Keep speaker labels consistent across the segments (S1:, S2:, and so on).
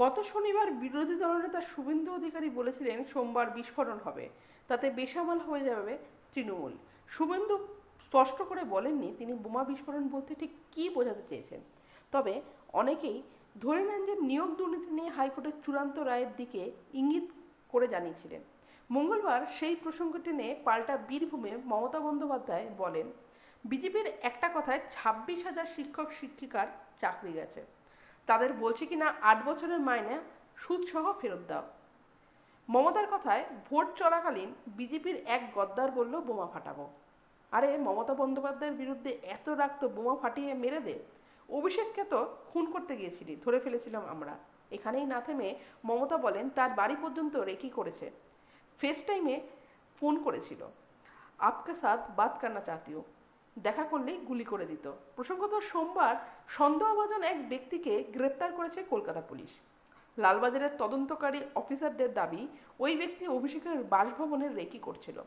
S1: গত শনিবার বিরোধী দলনেতা শুভেন্দু অধিকারী বলেছিলেন সোমবার বিস্ফোরণ হবে, তাতে বেসামাল হয়ে যাবে তৃণমূল। শুভেন্দু স্পষ্ট করে বলেননি তিনি বোমা বিস্ফোরণ বলতে ঠিক কী বোঝাতে চেয়েছেন। তবে অনেকেই ধরে নেন যে নিয়োগ দুর্নীতি নিয়ে হাইকোর্টের চূড়ান্ত রায়ের দিকে ইঙ্গিত করে জানিয়েছিলেন। মঙ্গলবার সেই প্রসঙ্গ টেনে পাল্টা বীরভূমে মমতা বন্দ্যোপাধ্যায় বলেন, বিজেপির একটা কথায় ছাব্বিশ হাজার শিক্ষক শিক্ষিকার চাকরি গেছে। তাদের বলছে কিনা আট বছরের মাইনে সুদসহ ফেরত দাও। মমতার কথায় ভোট চলাকালীন বিজেপির এক গদ্দার বলল, বোমা ফাটাবো। আরে, মমতা বন্দ্যোপাধ্যায়ের বিরুদ্ধে এত রাগ তো বোমা ফাটিয়ে মেরে দে। অভিষেককে তো খুন করতে গিয়েছিলি, ধরে ফেলেছিলাম আমরা। এখানেই না থেমে মমতা বলেন, তার বাড়ি পর্যন্ত রেকি করেছে। ফেস টাইমে ফোন করেছিল। আপকে সাথ বাদ কান্না চাতিও দেখা করলেই গুলি করে দিত। প্রসঙ্গত সোমবার সন্দেহভাজন এক ব্যক্তিকে গ্রেপ্তার করেছে কলকাতা পুলিশ। লালবাজারের তদন্তকারী অফিসারদের দাবি, ওই ব্যক্তি অভিষেকের বাসভবনের রেকি করছিল।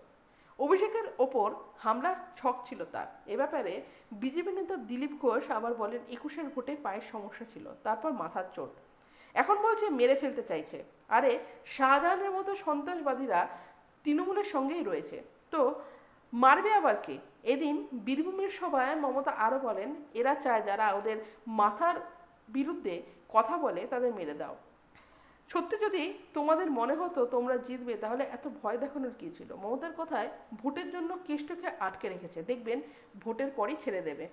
S1: অভিষেকের ওপর হামলার ছক ছিল তার। এ ব্যাপারে বিজেপি নেতা দিলীপ ঘোষ আবার বলেন, একুশের ভোটে পায়ের সমস্যা ছিল, তারপর মাথার চোট। এখন বলছে, মেরে ফেলতে চাইছে। আরে, শাহজাহানের মতো সন্ত্রাসবাদীরা তৃণমূলের সঙ্গেই রয়েছে। তো মারবে আবার কে? এদিন বীরভূমের সভায় মমতা আরও বলেন, এরা চায় যারা ওদের মাথার বিরুদ্ধে কথা বলে তাদের মেরে দাও। সত্যি যদি তোমাদের মনে হতো তোমরা জিতবে, তাহলে এত ভয় দেখানোর কি ছিল? মমতার কথায় ভোটের জন্য কেষ্টকে আটকে রেখেছে। দেখবেন ভোটের পরই ছেড়ে দেবে।